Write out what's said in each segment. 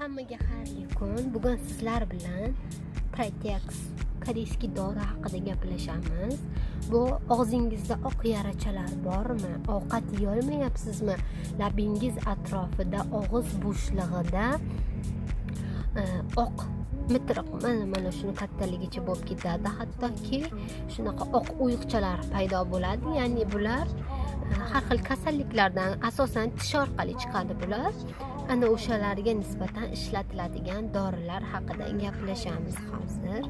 Hammaga xayrli kun. Bugun sizlar bilan Protex koreyskiy dori haqida gaplashamiz. Bu og'zingizda oq yarachalar bormi? Ovqat yeyolmayapsizmi? Labingiz atrofida, og'iz bo'shlig'ida e, oq mitriq mana mana shuni kattaligicha bo'lib ketadi. Hattoki shunaqa oq o'yiqchalar paydo bo'ladi. Ya'ni bular har xil kasalliklardan asosan tish orqali chiqadi bular. ana o'shalarga nisbatan ishlatiladigan dorilar haqida gaplashamiz hozir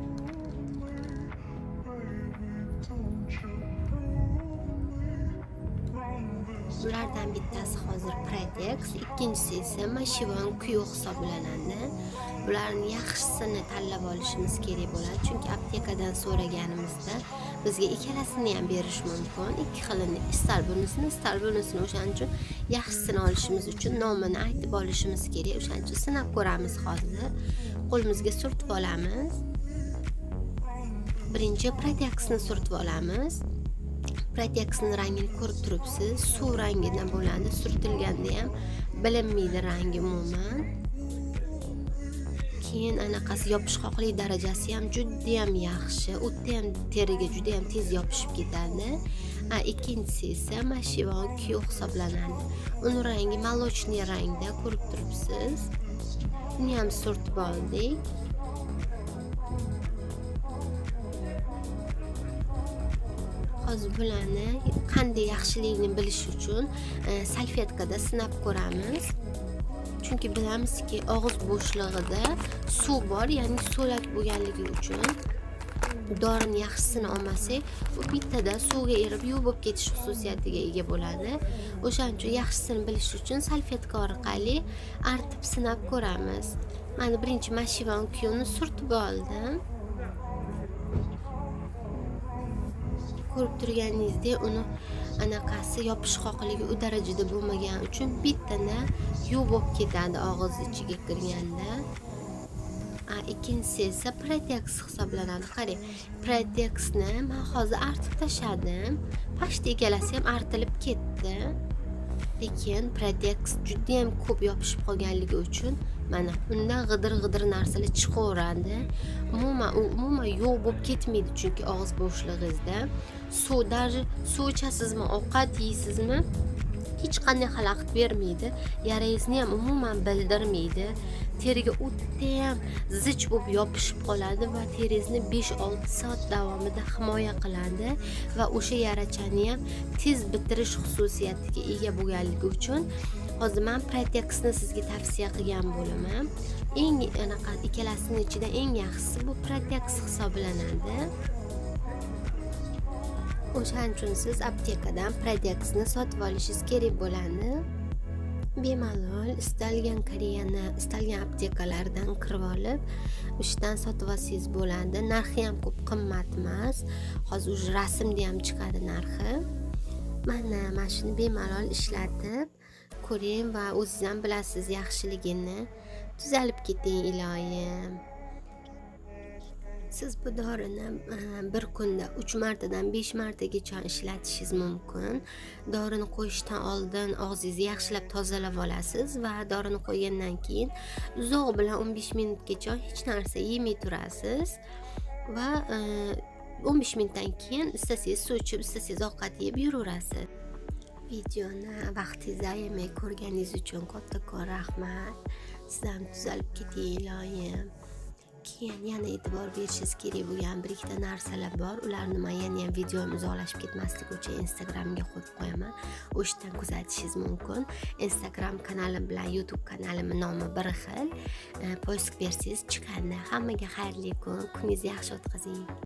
ulardan bittasi hozir protex ikkinchisi esa Mashivon kuyu hisoblanadi. Bularni yaxshisini tanlab olishimiz kerak bo'ladi, chunki aptekadan so'raganimizda bizga ikkalasini ham berish mumkin. Ikki xilini, istal bunisini, istal bunisini o'shaning uchun yaxshisini olishimiz uchun nomini aytib olishimiz kerak. O'shaning uchun sinab ko'ramiz hozir. Qo'limizga surtib olamiz. Birinchi proteksni surtib olamiz. proteksni rangini ko'rib turibsiz. Suv rangidan bo'ladi. Surtilganda ham bilinmaydi rangi umuman. Keyin anaqasi yopishqoqlik darajasi ham juda ham yaxshi. U ham teriga juda ham tez yopishib ketadi. A ikkinchisi esa mashivon kyu hisoblanadi. Uni rangi молочный rangda ko'rib turibsiz. Uni ham surtib oldik. Hozir bularni qanday yaxshiligini bilish uchun e, salfetkada sinab ko'ramiz. Chunki bilamizki og'iz bo'shlig'ida suv bor ya'ni so'lak bo'lganligi uchun dorini yaxshisini olmasak u bittada suvga erib yuv bo'lib ketish xususiyatiga ega bo'ladi. O'shaning uchun yaxshisini bilish uchun salfetka orqali artib sinab ko'ramiz. Mana birinchi mashivan kuyovni surtib oldim. Ko'rib turganingizdek uni anaqasi yopishqoqligi u darajada bo'lmagani uchun bittana yuv bo'lib ketadi og'iz ichiga kirganda. Ikkinchisi esa protex hisoblanadi. Qarang protexni man hozir artib tashladim. Pashta ikkalasi ham artilib ketdi. Lekin protex judayam ko'p yopishib qolganligi uchun mana undan g'idir g'idir narsalar chiqaveradi. Umuman u umuman yo'q bo'lib ketmaydi chunki og'iz bo'shlig'ingizda. Suv даже suv ichasizmi ovqat yeysizmi hech qanday xalaqit bermaydi. Yarangizni ham umuman bildirmaydi. Teriga ham zich bo'lib yopishib qoladi va teringizni besh olti soat davomida himoya qiladi va o'sha yarachani ham tez bitirish xususiyatiga ega bo'lganligi uchun hozir man protexni sizga tavsiya qilgan bo'laman. Eng anaqa ikkalasini ichida eng yaxshisi bu protex hisoblanadi. O'shaning uchun siz aptekadan prodexni sotib olishingiz kerak bo'ladi. Bemalol istalgan koreyani istalgan aptekalardan kirib olib o'shadan sotib olsangiz bo'ladi. Narxi ham ko'p qimmat emas. Hozir уже rasmda ham chiqadi narxi. Mana mana shuni bemalol ishlatib ko'ring va o'zingiz ham bilasiz yaxshiligini. Tuzalib keting iloyim. Siz bu dorini e, bir kunda uch martadan besh martagacha ishlatishingiz mumkin. Dorini qo'yishdan oldin og'zingizni yaxshilab tozalab olasiz va dorini qo'ygandan keyin uzoq bilan o'n besh minutgacha hech narsa yemay turasiz va e, o'n besh minutdan keyin istasangiz suv ichib istasangiz ovqat yeb yuraverasiz. Videoni vaqtingizni ayamay ko'rganingiz uchun kattakon rahmat. Siz ham tuzalib keting iloyim. Keyin yana e'tibor berishingiz kerak bo'lgan bir ikkita narsalar bor. Ularni man yana ham videom uzoqlashib ketmaslik uchun instagramga qo'yib qo'yaman. O'shadan kuzatishingiz mumkin. Instagram kanalim bilan youtube kanalimni nomi bir xil. Poysk bersangiz chiqadi. Hammaga xayrli kun kuningizni yaxshi o'tkazing.